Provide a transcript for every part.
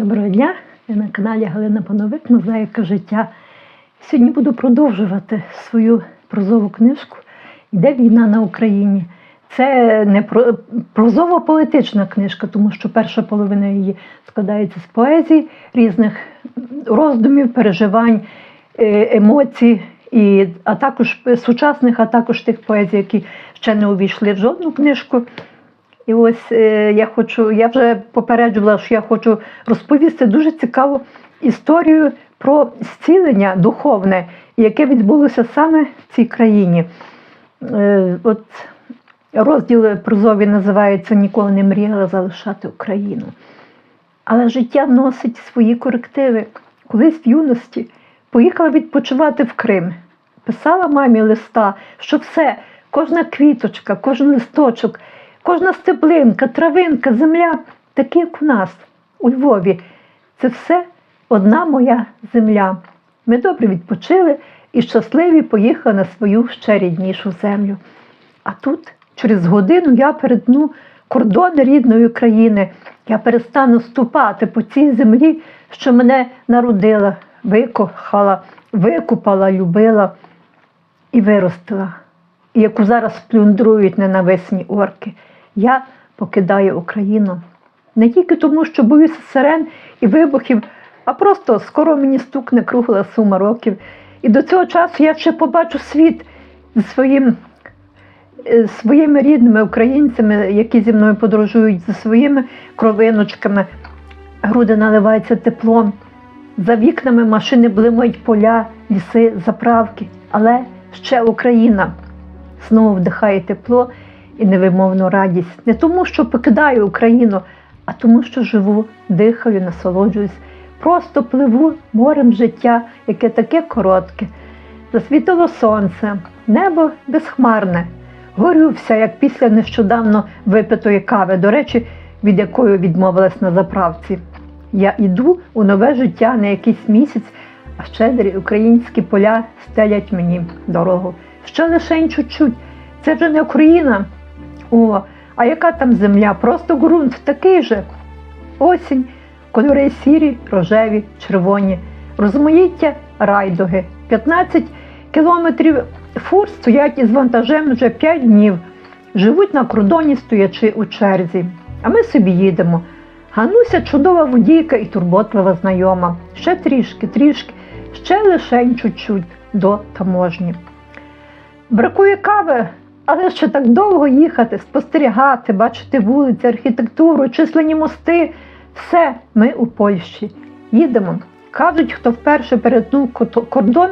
Доброго дня! Я на каналі Галина Пановик Мозаїка життя. Сьогодні буду продовжувати свою прозову книжку Йде війна на Україні. Це не про- прозово-поетична книжка, тому що перша половина її складається з поезії, різних роздумів, переживань, е, емоцій, і, а також сучасних, а також тих поезій, які ще не увійшли в жодну книжку. І ось е, я хочу, я вже попереджувала, що я хочу розповісти дуже цікаву історію про зцілення духовне, яке відбулося саме в цій країні. Е, от розділ прозові називається Ніколи не мріяла залишати Україну. Але життя носить свої корективи. Колись в юності поїхала відпочивати в Крим. Писала мамі листа, що все, кожна квіточка, кожен листочок, кожна стеблинка, травинка, земля, такі, як у нас, у Львові. Це все одна моя земля. Ми добре відпочили і щасливі поїхали на свою ще ріднішу землю. А тут, через годину, я перетну кордони рідної країни. Я перестану ступати по цій землі, що мене народила, викохала, викупала, любила і виростила, і яку зараз плюндрують ненависні орки. Я покидаю Україну не тільки тому, що боюся сирен і вибухів, а просто скоро мені стукне кругла сума років. І до цього часу я ще побачу світ зі своїм, е, своїми рідними українцями, які зі мною подорожують, зі своїми кровиночками. Груди наливаються теплом. За вікнами машини блимають поля, ліси, заправки. Але ще Україна знову вдихає тепло і невимовну радість. Не тому, що покидаю Україну, а тому, що живу, дихаю, насолоджуюсь, просто пливу морем життя, яке таке коротке. Засвітило сонце, небо безхмарне. Горю вся, як після нещодавно випитої кави, до речі, від якої відмовилась на заправці. Я йду у нове життя на якийсь місяць, а щедрі українські поля стелять мені дорогу. Ще лише чуть-чуть. Це вже не Україна. О, а яка там земля? Просто ґрунт такий же. Осінь, кольори сірі, рожеві, червоні, розмаїття райдуги. 15 кілометрів фур стоять із вантажем вже 5 днів. Живуть на кордоні, стоячи у черзі. А ми собі їдемо. Гануся чудова водійка і турботлива знайома. Ще трішки, трішки, ще лишень чуть-чуть до таможні. Бракує кави, але ще так довго їхати, спостерігати, бачити вулиці, архітектуру, численні мости. Все, ми у Польщі. Їдемо. Кажуть, хто вперше перетнув кордон,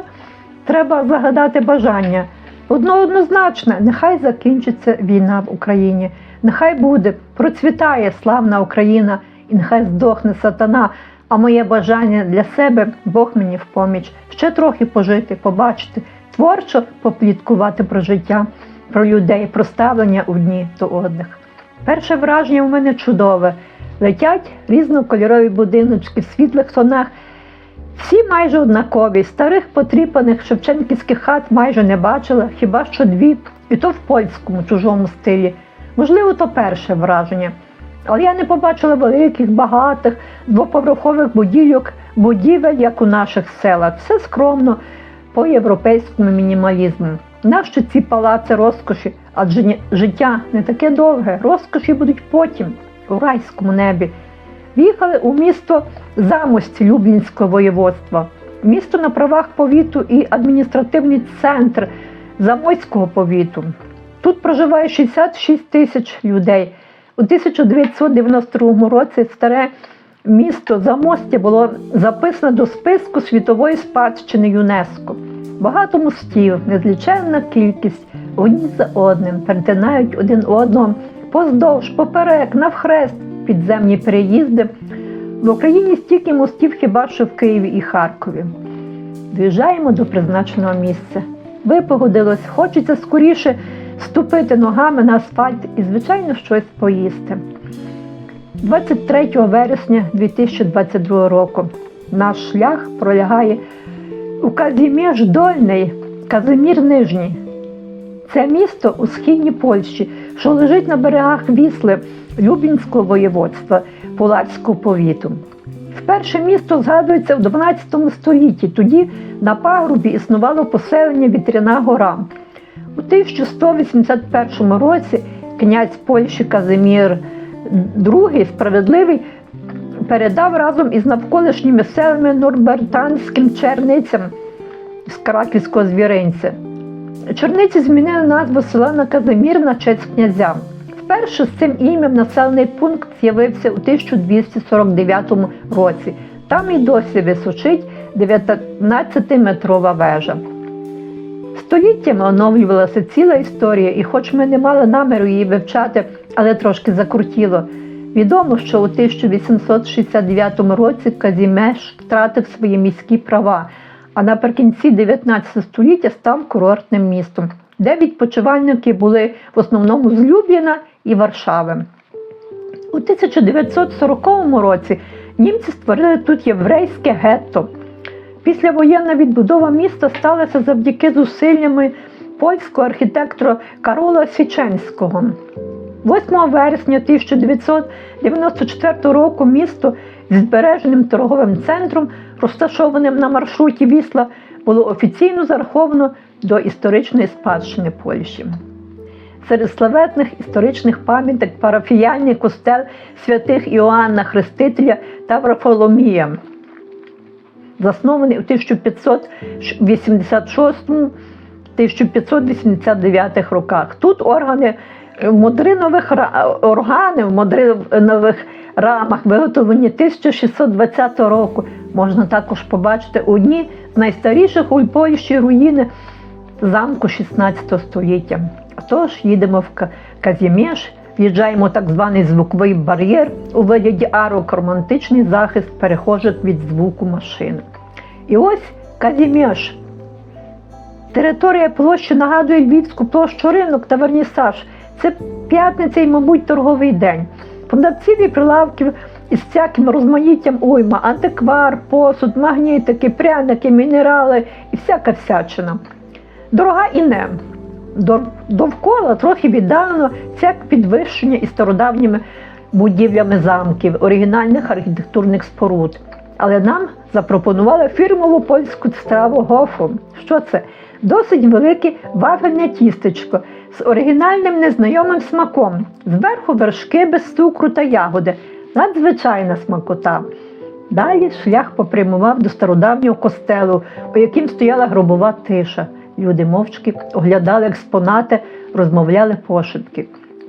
треба загадати бажання. Одно однозначне, нехай закінчиться війна в Україні, нехай буде, процвітає славна Україна, і нехай здохне сатана. А моє бажання для себе Бог мені в поміч. Ще трохи пожити, побачити, творчо попліткувати про життя, про людей, про ставлення одні до одних. Перше враження у мене чудове. Летять різнокольорові будиночки в світлих тонах. Всі майже однакові, старих потріпаних шевченківських хат майже не бачила, хіба що дві, і то в польському чужому стилі. Можливо, то перше враження. Але я не побачила великих, багатих, двоповерхових будівельок, будівель, як у наших селах. Все скромно, по європейському мінімалізму. Нащо ці палаци розкоші? Адже життя не таке довге, розкоші будуть потім, у райському небі. В'їхали у місто Замость Люблінського воєводства, місто на правах повіту і адміністративний центр Замойського повіту. Тут проживає 66 тисяч людей. У 1992 році старе місто Замостя було записано до списку світової спадщини ЮНЕСКО. Багато мостів, незліченна кількість, одні за одним перетинають один одного поздовж, поперек, навхрест, підземні переїзди. В Україні стільки мостів хіба що в Києві і Харкові. Доїжджаємо до призначеного місця. Випогодилось, хочеться скоріше ступити ногами на асфальт і, звичайно, щось поїсти. 23 вересня 2022 року наш шлях пролягає у Казіміж Дольний, Казимір Нижній. Це місто у східній Польщі, що лежить на берегах Вісли Люблінського воєводства Полацького повіту. Вперше місто згадується в 12 столітті. Тоді на пагорбі існувало поселення Вітряна гора. У 1181 році князь Польщі Казимір II справедливий передав разом із навколишніми селами норбертанським черницям з Краківського звіринця. Черниці змінили назву села на Казимір на честь князя. Вперше з цим ім'ям населений пункт з'явився у 1249 році. Там і досі височить 19-метрова вежа. Століттями оновлювалася ціла історія, і хоч ми не мали наміру її вивчати, але трошки закрутіло. Відомо, що у 1869 році Казімеш втратив свої міські права, а наприкінці 19 століття став курортним містом, де відпочивальники були в основному з Любліна і Варшави. У 1940 році німці створили тут єврейське гетто. Післявоєнна відбудова міста сталася завдяки зусиллями польського архітектора Карола Січенського. 8 вересня 1994 року місто зі збереженим торговим центром, розташованим на маршруті Вісла, було офіційно зараховано до історичної спадщини Польщі. Серед славетних історичних пам'яток парафіяльний костел святих Іоанна Хрестителя та Варфоломія, заснований у 1586-1589 роках. Тут органи в модринових органи в модринових рамах виготовлені 1620 року. Можна також побачити одні з найстаріших у Польщі руїни замку 16 століття. Тож їдемо в Ка- Казіміж, в'їжджаємо так званий звуковий бар'єр у вигляді арок, романтичний захист перехожих від звуку машини. І ось Казіміж. Територія площі нагадує Львівську площу ринок та вернісаж. Це п'ятниця і, мабуть, торговий день. Продавців і прилавків із всяким розмаїттям уйма, антиквар, посуд, магнітики, пряники, мінерали і всяка всячина. Дорога і не. Довкола трохи віддалено всяк підвищення і стародавніми будівлями замків, оригінальних архітектурних споруд. Але нам запропонували фірмову польську страву гофу. Що це? Досить велике вафельне тістечко з оригінальним незнайомим смаком. Зверху вершки без цукру та ягоди. Надзвичайна смакота. Далі шлях попрямував до стародавнього костелу, у яким стояла гробова тиша. Люди мовчки оглядали експонати, розмовляли пошепки.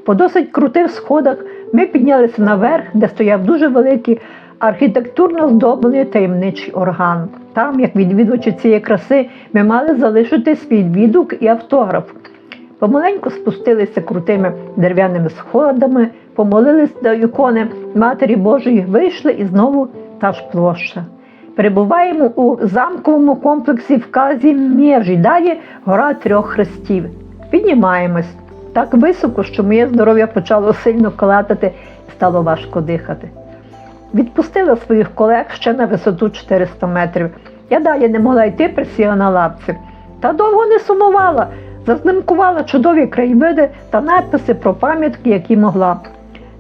По досить крутих сходах ми піднялися наверх, де стояв дуже великий архітектурно здоблений таємничий орган. Там, як відвідувачі цієї краси, ми мали залишити свій відгук і автограф. Помаленьку спустилися крутими дерев'яними сходами, помолились до ікони Матері Божої, вийшли і знову та ж площа. Перебуваємо у замковому комплексі в казі Мєвжі. Далі гора трьох хрестів. Піднімаємось так високо, що моє здоров'я почало сильно колатати і стало важко дихати. Відпустила своїх колег ще на висоту 400 метрів. Я далі не могла йти, присіла на лавці. Та довго не сумувала, зазнимкувала чудові краєвиди та написи про пам'ятки, які могла.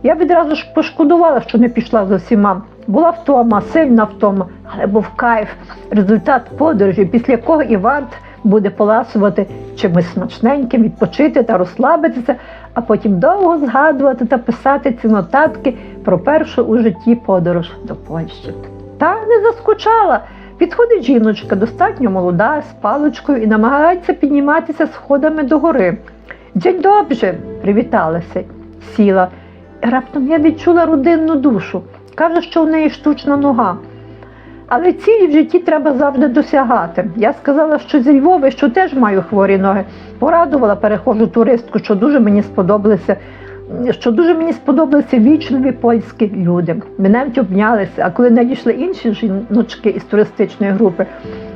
Я відразу ж пошкодувала, що не пішла з усіма. Була втома, сильна втома, але був кайф, результат подорожі, після якого і варт буде поласувати чимось смачненьким, відпочити та розслабитися, а потім довго згадувати та писати ці нотатки про першу у житті подорож до Польщі. Та не заскучала. Підходить жіночка, достатньо молода, з паличкою і намагається підніматися сходами до гори. День добре, привіталася, сіла. Раптом я відчула родинну душу. Каже, що в неї штучна нога. Але цілі в житті треба завжди досягати. Я сказала, що зі Львова, що теж маю хворі ноги. Порадувала перехожу туристку, що дуже мені сподобалися, що дуже мені сподобалися вічливі польські люди. Навіть обнялися. А коли надійшли інші жіночки із туристичної групи,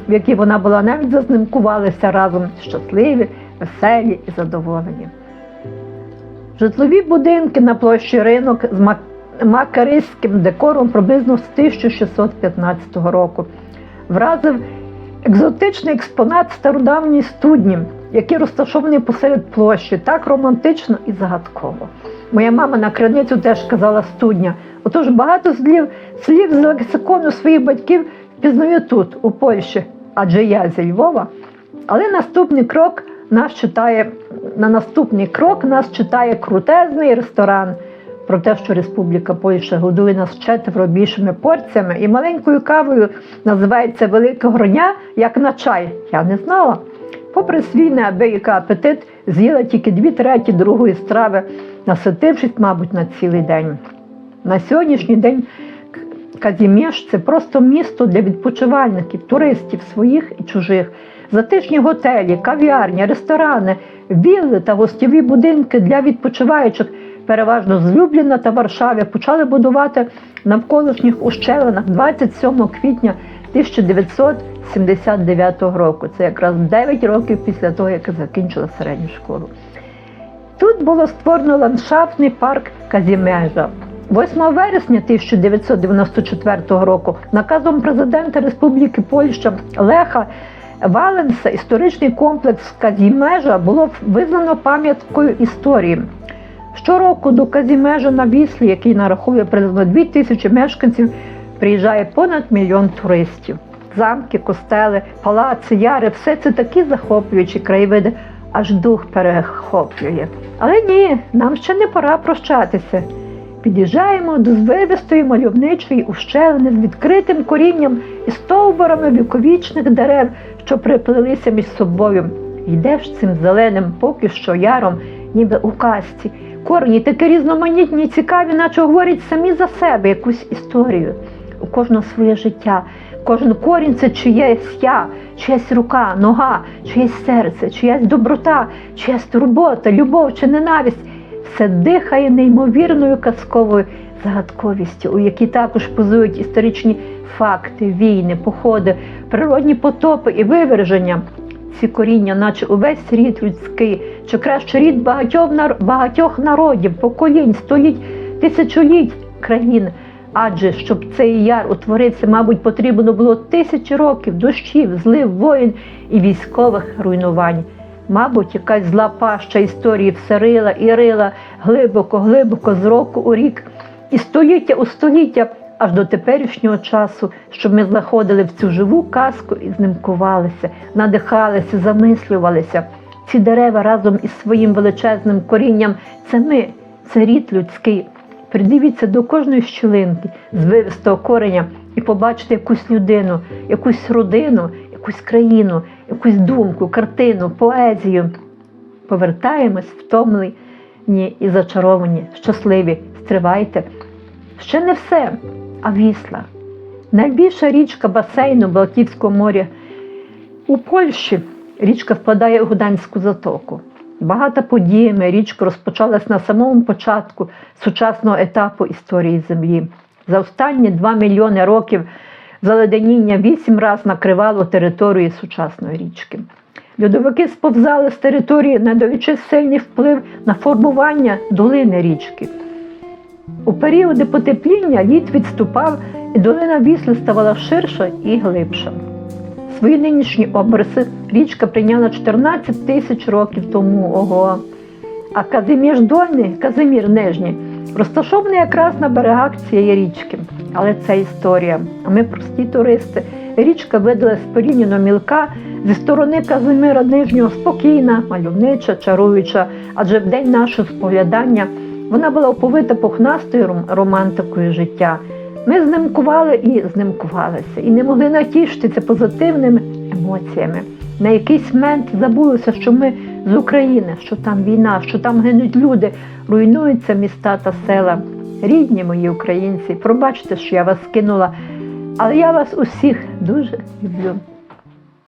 в якій вона була, навіть зазнимкувалися разом щасливі, веселі і задоволені. Житлові будинки на площі ринок з мак- макаристським декором приблизно з 1615 року. Вразив екзотичний експонат стародавньої студні, який розташований посеред площі, так романтично і загадково. Моя мама на криницю теж казала студня. Отож багато слів, слів з лексикону своїх батьків впізнаю тут, у Польщі, адже я зі Львова. Але наступний крок нас читає, на наступний крок нас читає крутезний ресторан. Про те, що Республіка Польща годує нас четверо більшими порціями і маленькою кавою називається Велике Гроня, як на чай. Я не знала. Попри свій неабиякий апетит, з'їла тільки дві треті другої страви, наситившись, мабуть, на цілий день. На сьогоднішній день Казімєш це просто місто для відпочивальників, туристів своїх і чужих. Затишні готелі, кав'ярні, ресторани, вілли та гостєві будинки для відпочиваючих, переважно з Любліна та Варшави, почали будувати навколишніх ущелинах 27 квітня 1979 року. Це якраз 9 років після того, як я закінчила середню школу. Тут було створено ландшафтний парк Казімежа. 8 вересня 1994 року наказом президента Республіки Польща Леха Валенса історичний комплекс Казімежа було визнано пам'яткою історії. Щороку до Казімежа на Віслі, який нараховує приблизно 2 тисячі мешканців, приїжджає понад мільйон туристів. Замки, костели, палаци, яри все це такі захоплюючі краєвиди, аж дух перехоплює. Але ні, нам ще не пора прощатися. Під'їжджаємо до звивистої мальовничої ущелини з відкритим корінням і стовбурами віковічних дерев, що приплелися між собою. Йдеш цим зеленим поки що яром, ніби у казці. Корені такі різноманітні, цікаві, наче говорять самі за себе якусь історію. У кожного своє життя. Кожен корінь це чиєсь я, чиясь рука, нога, чиєсь серце, чиясь доброта, чиясь турбота, любов чи ненависть. Все дихає неймовірною казковою загадковістю, у якій також позують історичні факти, війни, походи, природні потопи і виверження. Ці коріння, наче увесь рід людський, чи краще рід багатьох, нар- багатьох народів, поколінь, століть, тисячоліть країн. Адже щоб цей яр утворився, мабуть, потрібно було тисячі років дощів, злив воїн і військових руйнувань. Мабуть, якась зла паща історії всерила і рила глибоко, глибоко з року у рік, і століття у століття, аж до теперішнього часу, щоб ми знаходили в цю живу казку і знимкувалися, надихалися, замислювалися. Ці дерева разом із своїм величезним корінням це ми, це рід людський. Придивіться до кожної щілинки звивистого кореня і побачите якусь людину, якусь родину, якусь країну, якусь думку, картину, поезію. Повертаємось втомлені і зачаровані, щасливі. Стривайте. Ще не все, а вісла. Найбільша річка басейну Балтійського моря у Польщі річка впадає у Гданську затоку. Багато подіями річка розпочалась на самому початку сучасного етапу історії Землі. За останні 2 мільйони років заледеніння вісім разів накривало територію сучасної річки. Льодовики сповзали з території, надаючи сильний вплив на формування долини річки. У періоди потепління лід відступав, і долина Вісли ставала ширша і глибша. Свої нинішні обриси річка прийняла 14 тисяч років тому. Ого. А Казимір Дольний, Казимір Нижній, розташований якраз на берегах цієї річки. Але це історія. А ми прості туристи. Річка видалась порівняно мілка зі сторони Казимира Нижнього спокійна, мальовнича, чаруюча, адже в день нашого споглядання вона була оповита пухнастою романтикою життя. Ми знимкували і знимкувалися, і не могли натішитися позитивними емоціями. На якийсь момент забулося, що ми з України, що там війна, що там гинуть люди, руйнуються міста та села. Рідні мої українці, пробачте, що я вас кинула, але я вас усіх дуже люблю.